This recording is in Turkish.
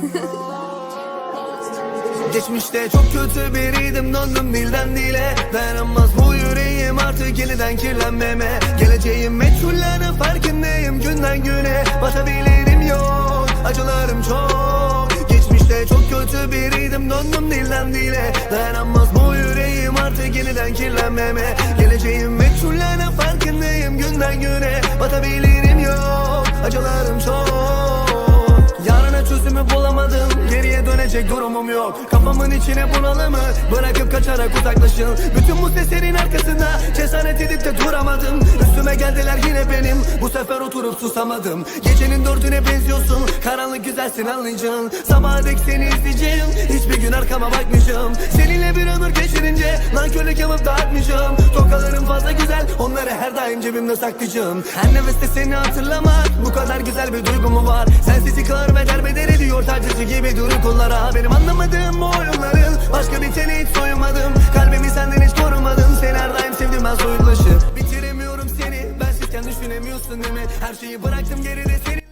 Geçmişte çok kötü biriydim döndüm dilden dile. Dayanamaz bu yüreğim artık yeniden kirlenmeme. Geleceğim meçhullerin farkındayım günden güne. Batabilirim yok acılarım çok. Geçmişte çok kötü biriydim döndüm dilden dile. Dayanamaz bu yüreğim artık yeniden kirlenmeme. Geleceğim meçhullerin farkındayım Çözümü bulamadım? Geriye dönecek durumum yok. Kafamın içine bunalımı Bırakıp kaçarak uzaklaşın. Bütün bu seslerin arkasında. Cesaret edip de duramadım. Üstüme geldiler yine benim. Bu sefer oturup susamadım. Gecenin dördüne benziyorsun. Karanlık güzelsin anlayacaksın Sabaha dek seni izleyeceğim. Hiçbir gün arkama bakmayacağım. Seninle bir ömür geçirince Nankörlük yapıp dağıtmayacağım. Tokalarım fazla güzel. Onları her daim cebimde saklayacağım. Her nefeste seni hatırlamak Bu kadar güzel bir duygu mu var. Sensiz yıkılır ve derbeder ediyor Tacıcı gibi durur kollara. Benim anlamadığım bu oyunların Başka bir tene hiç soyunmadım Kalbimi senden hiç korumadım. Seni her daim sevdim ben soyutlaşıp Bitiremiyorum seni. Bensizken düşünemiyorsun değil mi? Her şeyi bıraktım geride seni